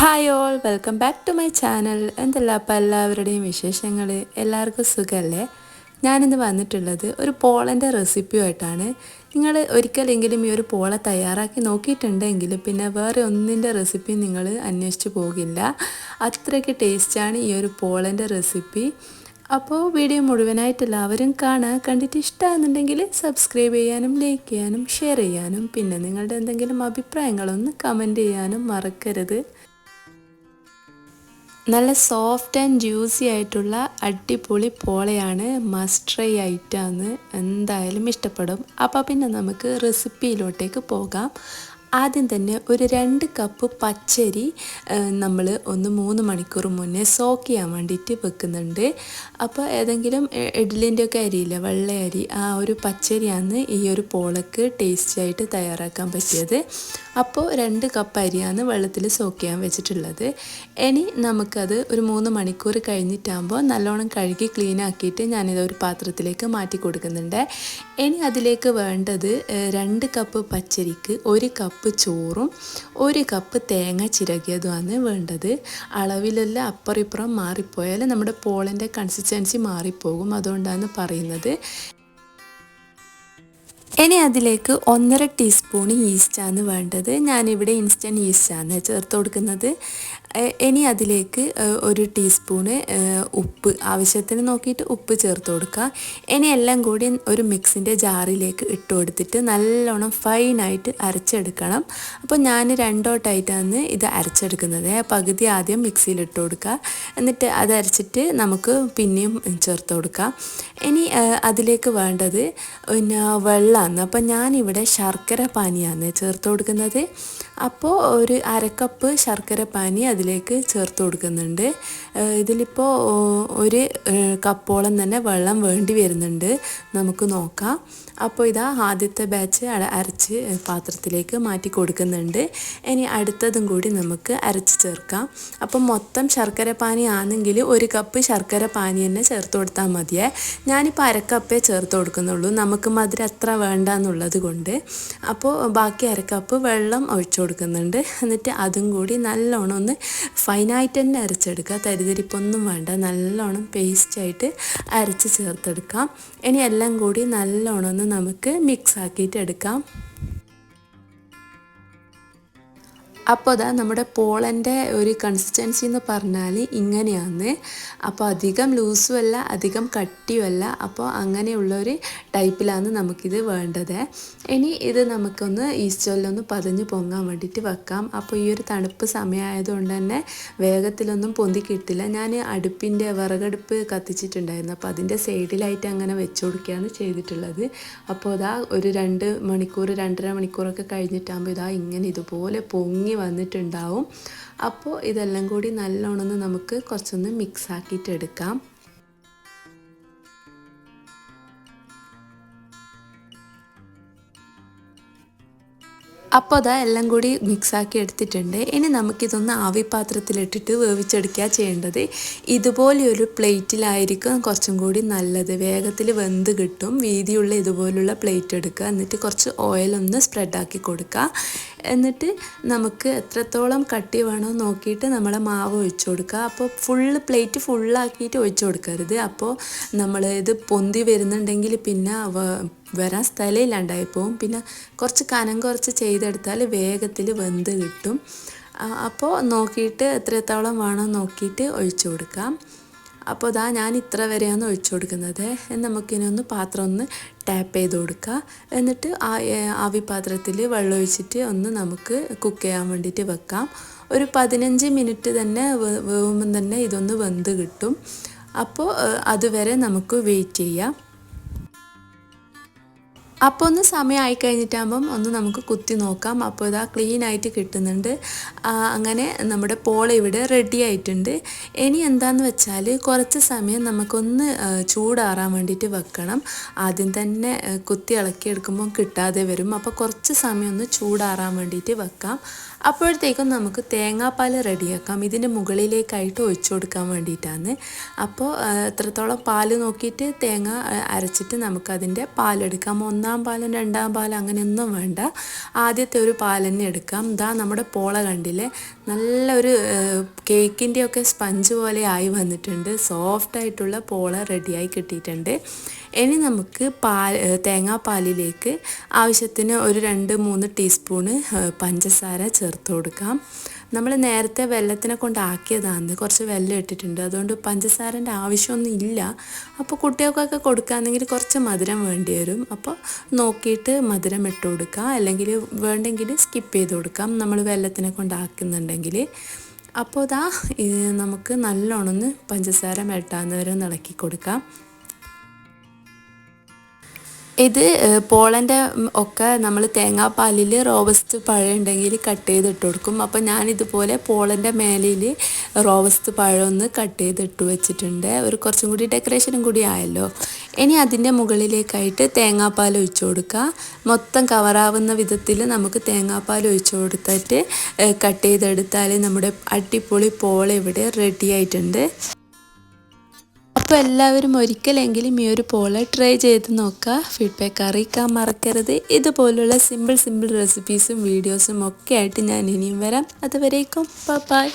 Hi all welcome back to my channel എന്തല്ല അപ്പം എല്ലാവരുടെയും വിശേഷങ്ങൾ എല്ലാവർക്കും സുഖമല്ലേ ഞാനിന്ന് വന്നിട്ടുള്ളത് ഒരു പോളന്റെ റെസിപ്പിയുമായിട്ടാണ്. നിങ്ങൾ ഒരിക്കലെങ്കിലും ഈ ഒരു പോള തയ്യാറാക്കി നോക്കിയിട്ടുണ്ടെങ്കിൽ പിന്നെ വേറെ ഒന്നിന്റെ റെസിപ്പി നിങ്ങൾ അന്വേഷിച്ച് പോകില്ല. അത്രയ്ക്ക് ടേസ്റ്റാണ് ഈ ഒരു പോളന്റെ റെസിപ്പി. അപ്പോൾ വീഡിയോ മുഴുവനായിട്ട് എല്ലാവരും കാണുക കണ്ടിട്ട് ഇഷ്ടമാകുന്നുണ്ടെങ്കിൽ സബ്സ്ക്രൈബ് ചെയ്യാനും ലൈക്ക് ചെയ്യാനും ഷെയർ ചെയ്യാനും പിന്നെ നിങ്ങളുടെ എന്തെങ്കിലും അഭിപ്രായങ്ങളൊന്ന് കമന്റ് ചെയ്യാനും മറക്കരുത്. നല്ല സോഫ്റ്റ് ആൻഡ് ജ്യൂസി ആയിട്ടുള്ള അടിപൊളി പോളയാണ് മസ്റ്റ് ട്രൈ എന്തായാലും ഇഷ്ടപ്പെടും. അപ്പോൾ പിന്നെ നമുക്ക് റെസിപ്പിയിലോട്ടേക്ക് പോകാം. ആദ്യം തന്നെ ഒരു രണ്ട് കപ്പ് പച്ചരി നമ്മൾ ഒന്ന് മൂന്ന് മണിക്കൂർ മുന്നേ സോക്ക് ചെയ്യാൻ വേണ്ടിയിട്ട് വെക്കുന്നുണ്ട്. അപ്പോൾ ഏതെങ്കിലും ഇഡ്ലിന്റെ ഒക്കെ അരിയില്ല വെള്ള അരി ആ ഒരു പച്ചരിയാണ് ഈ ഒരു പോളക്ക് ടേസ്റ്റായിട്ട് തയ്യാറാക്കാൻ പറ്റിയത്. അപ്പോൾ രണ്ട് കപ്പ് അരിയാണ് വെള്ളത്തിൽ സോക്ക് ചെയ്യാൻ വെച്ചിട്ടുള്ളത്. ഇനി നമുക്കത് ഒരു മൂന്ന് മണിക്കൂർ കഴിഞ്ഞിട്ടാകുമ്പോൾ നല്ലോണം കഴുകി ക്ലീൻ ആക്കിയിട്ട് ഞാനിത് ഒരു പാത്രത്തിലേക്ക് മാറ്റി കൊടുക്കുന്നുണ്ട്. ഇനി അതിലേക്ക് വേണ്ടത് രണ്ട് കപ്പ് പച്ചരിക്ക് ഒരു കപ്പ് ചോറും ഒരു കപ്പ് തേങ്ങ ചിരകിയതുമാണ് വേണ്ടത്. അളവിലെല്ലാം അപ്പുറം ഇപ്പുറം മാറിപ്പോയാൽ നമ്മുടെ പോളിന്റെ കൺസിസ്റ്റൻസി മാറിപ്പോകും അതുകൊണ്ടാണ് പറയുന്നത്. ഇനി അതിലേക്ക് ഒന്നര ടീസ്പൂൺ ഈസ്റ്റാണ് വേണ്ടത്. ഞാനിവിടെ ഇൻസ്റ്റന്റ് ഈസ്റ്റാണ് ചേർത്ത് കൊടുക്കുന്നത്. ഇനി അതിലേക്ക് ഒരു ടീസ്പൂണ് ഉപ്പ്. ആവശ്യത്തിന് നോക്കിയിട്ട് ഉപ്പ് ചേർത്ത് കൊടുക്കുക. ഇനി എല്ലാം കൂടി ഒരു മിക്സിന്റെ ജാറിലേക്ക് ഇട്ട് കൊടുത്തിട്ട് നല്ലോണം ഫൈനായിട്ട് അരച്ചെടുക്കണം. അപ്പോൾ ഞാൻ രണ്ടോട്ടായിട്ടാണ് ഇത് അരച്ചെടുക്കുന്നത്. പകുതി ആദ്യം മിക്സിയിൽ ഇട്ട് കൊടുക്കുക. എന്നിട്ട് അത് അരച്ചിട്ട് നമുക്ക് പിന്നെയും ചേർത്ത് കൊടുക്കാം ഇനി അതിലേക്ക് വേണ്ടത് പിന്നെ വെള്ളമാണ്. അപ്പോൾ ഞാനിവിടെ ശർക്കര പാനിയാണ് ചേർത്ത് കൊടുക്കുന്നത്. അപ്പോൾ ഒരു അരക്കപ്പ് ശർക്കര പാനി അതിലേക്ക് ചേർത്ത് കൊടുക്കുന്നുണ്ട്. ഇതിലിപ്പോൾ ഒരു കപ്പോളം തന്നെ വെള്ളം വേണ്ടി വരുന്നുണ്ട്. നമുക്ക് നോക്കാം. അപ്പോൾ ഇതാ ആദ്യത്തെ ബാച്ച് അരച്ച് പാത്രത്തിലേക്ക് മാറ്റി കൊടുക്കുന്നുണ്ട്. ഇനി അടുത്തതും കൂടി നമുക്ക് അരച്ച് ചേർക്കാം. അപ്പം മൊത്തം ശർക്കര പാനി ആണെങ്കിൽ ഒരു കപ്പ് ശർക്കര പാനി തന്നെ ചേർത്ത് കൊടുത്താൽ മതിയേ. ഞാനിപ്പോൾ അരക്കപ്പേ ചേർത്ത് കൊടുക്കുന്നുള്ളൂ. നമുക്ക് മധുരം അത്ര വേണ്ട എന്നുള്ളത് കൊണ്ട്. അപ്പോൾ ബാക്കി അരക്കപ്പ് വെള്ളം ഒഴിച്ചു കൊടുക്കുന്നുണ്ട്. എന്നിട്ട് അതും കൂടി നല്ലോണം ഒന്ന് ഫൈനായിട്ട് തന്നെ അരച്ചെടുക്കുക. തരിതരിപ്പൊന്നും വേണ്ട. നല്ലോണം പേസ്റ്റായിട്ട് അരച്ച് ചേർത്തെടുക്കാം. ഇനി എല്ലാം കൂടി നല്ലോണം ഒന്ന് നമുക്ക് മിക്സ് ആക്കിയിട്ട് എടുക്കാം. അപ്പോൾ അതാ നമ്മുടെ പോളന്റെ ഒരു കൺസിസ്റ്റൻസി എന്ന് പറഞ്ഞാൽ ഇങ്ങനെയാണ്. അപ്പോൾ അധികം ലൂസും അല്ല അധികം കട്ടിയുമല്ല അപ്പോൾ അങ്ങനെയുള്ള ഒരു ടൈപ്പിലാണ് നമുക്കിത് വേണ്ടത്. ഇനി ഇത് നമുക്കൊന്ന് ഈസ്റ്റോലിലൊന്ന് പതഞ്ഞ് പൊങ്ങാൻ വേണ്ടിയിട്ട് വെക്കാം. അപ്പോൾ ഈ ഒരു തണുപ്പ് സമയമായതുകൊണ്ട് തന്നെ വേഗത്തിലൊന്നും പൊന്തി കിട്ടില്ല. ഞാൻ അടുപ്പിന്റെ വിറകടുപ്പ് കത്തിച്ചിട്ടുണ്ടായിരുന്നു. അപ്പോൾ അതിന്റെ സൈഡിലായിട്ട് അങ്ങനെ വെച്ച് കൊടുക്കുകയാണ് ചെയ്തിട്ടുള്ളത്. അപ്പോൾ അതാ ഒരു രണ്ട് മണിക്കൂർ രണ്ടര മണിക്കൂറൊക്കെ കഴിഞ്ഞിട്ടാകുമ്പോൾ ഇതാ ഇങ്ങനെ ഇതുപോലെ പൊങ്ങി വന്നിട്ടുണ്ടാവും. അപ്പോൾ ഇതെല്ലാം കൂടി നല്ലോണം നമുക്ക് കുറച്ചൊന്ന് മിക്സ് ആക്കിയിട്ട് എടുക്കാം അപ്പോൾ അതാ എല്ലാം കൂടി മിക്സാക്കി എടുത്തിട്ടുണ്ട്. ഇനി നമുക്കിതൊന്ന് ആവിപാത്രത്തിലിട്ടിട്ട് വേവിച്ചെടുക്കുക ചെയ്യേണ്ടത്. ഇതുപോലെയൊരു പ്ലേറ്റിലായിരിക്കും കുറച്ചും കൂടി നല്ലത്. വേഗത്തിൽ വെന്ത് കിട്ടും. വീതിയുള്ള ഇതുപോലുള്ള പ്ലേറ്റ് എടുക്കുക. എന്നിട്ട് കുറച്ച് ഓയിലൊന്ന് സ്പ്രെഡാക്കി കൊടുക്കുക. എന്നിട്ട് നമുക്ക് എത്രത്തോളം കട്ടി വേണോ നോക്കിയിട്ട് നമ്മളെ മാവ് ഒഴിച്ചു കൊടുക്കുക. അപ്പോൾ ഫുള്ള് പ്ലേറ്റ് ഫുള്ളാക്കിയിട്ട് ഒഴിച്ചു കൊടുക്കരുത്. അപ്പോൾ നമ്മൾ ഇത് പൊന്തി വരുന്നുണ്ടെങ്കിൽ പിന്നെ വരാൻ സ്ഥലമില്ലാണ്ടായി പോവും. പിന്നെ കുറച്ച് കനം കുറച്ച് ചെയ്തെടുത്താൽ വേഗത്തിൽ വെന്ത് കിട്ടും. അപ്പോൾ നോക്കിയിട്ട് എത്രത്തോളം വേണോ നോക്കിയിട്ട് ഒഴിച്ചു കൊടുക്കാം. അപ്പോൾ ഇതാ ഞാൻ ഇത്ര വരെയാണ് ഒഴിച്ചു കൊടുക്കുന്നത്. നമുക്കിനൊന്ന് പാത്രം ഒന്ന് ടാപ്പ് ചെയ്ത് കൊടുക്കുക എന്നിട്ട് ആവി പാത്രത്തിൽ വെള്ളം ഒഴിച്ചിട്ട് ഒന്ന് നമുക്ക് കുക്ക് ചെയ്യാൻ വേണ്ടിയിട്ട് വെക്കാം. ഒരു പതിനഞ്ച് മിനിറ്റ് തന്നെ വേവുമ്പം തന്നെ ഇതൊന്ന് വെന്ത് കിട്ടും. അപ്പോൾ അതുവരെ നമുക്ക് വെയിറ്റ് ചെയ്യാം. അപ്പോൾ ഒന്ന് സമയമായി കഴിഞ്ഞിട്ടാകുമ്പം ഒന്ന് നമുക്ക് കുത്തി നോക്കാം. അപ്പോൾ ഇതാ ക്ലീൻ ആയിട്ട് കിട്ടുന്നുണ്ട്. അങ്ങനെ നമ്മുടെ പോള ഇവിടെ റെഡി ആയിട്ടുണ്ട്. ഇനി എന്താണെന്ന് വെച്ചാൽ കുറച്ച് സമയം നമുക്കൊന്ന് ചൂടാറാൻ വേണ്ടിയിട്ട് വെക്കണം. ആദ്യം തന്നെ കുത്തി ഇളക്കി എടുക്കുമ്പോൾ കിട്ടാതെ വരും. അപ്പോൾ കുറച്ച് സമയം ഒന്ന് ചൂടാറാൻ വേണ്ടിയിട്ട് വെക്കാം. അപ്പോഴത്തേക്കും നമുക്ക് തേങ്ങാപ്പാൽ റെഡിയാക്കാം. ഇതിന്റെ മുകളിലേക്കായിട്ട് ഒഴിച്ചു കൊടുക്കാൻ വേണ്ടിയിട്ടാണ്. അപ്പോൾ എത്രത്തോളം പാൽ നോക്കിയിട്ട് തേങ്ങ അരച്ചിട്ട് നമുക്കതിന്റെ പാലെടുക്കാം. ഒന്നാം പാലും രണ്ടാം പാലും അങ്ങനെയൊന്നും വേണ്ട. ആദ്യത്തെ ഒരു പാൽ എടുക്കാം. ഇതാ നമ്മുടെ പോള കണ്ടില്ലേ? നല്ലൊരു കേക്കിന്റെയൊക്കെ സ്പഞ്ച് പോലെ ആയി വന്നിട്ടുണ്ട്. സോഫ്റ്റായിട്ടുള്ള പോള റെഡിയായി കിട്ടിയിട്ടുണ്ട്. ഇനി നമുക്ക് പാൽ തേങ്ങാപ്പാലിലേക്ക് ആവശ്യത്തിന് ഒരു രണ്ട് മൂന്ന് ടീസ്പൂണ് പഞ്ചസാര ചേർത്ത് കൊടുക്കാം. നമ്മൾ നേരത്തെ വെള്ളത്തിനെ കൊണ്ടാക്കിയതാണ് കുറച്ച് വെള്ളം ഇട്ടിട്ടുണ്ട്. അതുകൊണ്ട് പഞ്ചസാരന്റെ ആവശ്യമൊന്നും ഇല്ല. അപ്പോൾ കുട്ടികൾക്കൊക്കെ കൊടുക്കുകയാണെങ്കിൽ കുറച്ച് മധുരം വേണ്ടി വരും. അപ്പോൾ നോക്കിയിട്ട് മധുരം ഇട്ട് കൊടുക്കുക അല്ലെങ്കിൽ വേണ്ടെങ്കിൽ സ്കിപ്പ് ചെയ്ത് കൊടുക്കാം. നമ്മൾ വെള്ളത്തിനെ കൊണ്ട് ആക്കുന്നുണ്ടെങ്കിൽ. അപ്പോൾ ഇതാ നമുക്ക് നല്ലോണം ഒന്ന് പഞ്ചസാര മെട്ടാവുന്നവരെ ഇളക്കി കൊടുക്കാം. ഇത് പോളന്റെ ഒക്കെ നമ്മൾ തേങ്ങാപ്പാലിൽ റോബസ്റ്റ് പഴം ഉണ്ടെങ്കിൽ കട്ട് ചെയ്തിട്ട് കൊടുക്കും. അപ്പോൾ ഞാനിതുപോലെ പോളന്റെ മേലിൽ റോബസ്റ്റ് പഴം ഒന്ന് കട്ട് ചെയ്തിട്ട് വെച്ചിട്ടുണ്ട്. ഒരു കുറച്ചും കൂടി ഡെക്കറേഷനും കൂടി ആയല്ലോ. ഇനി അതിന്റെ മുകളിലേക്കായിട്ട് തേങ്ങാപ്പാൽ ഒഴിച്ചു കൊടുക്കുക. മൊത്തം കവറാവുന്ന വിധത്തിൽ നമുക്ക് തേങ്ങാപ്പാൽ ഒഴിച്ചു കൊടുത്തിട്ട് കട്ട് ചെയ്തെടുത്താൽ നമ്മുടെ അടിപൊളി പോള ഇവിടെ റെഡി ആയിട്ടുണ്ട്. അപ്പോൾ എല്ലാവരും ഒരിക്കലെങ്കിലും ഈ ഒരു പോലെ ട്രൈ ചെയ്ത് നോക്കുക ഫീഡ്ബാക്ക് അറിയിക്കാൻ മറക്കരുത്. ഇതുപോലുള്ള സിമ്പിൾ സിമ്പിൾ റെസിപ്പീസും വീഡിയോസും ഒക്കെ ആയിട്ട് ഞാൻ ഇനിയും വരാം. അതുവരേക്കും ബൈ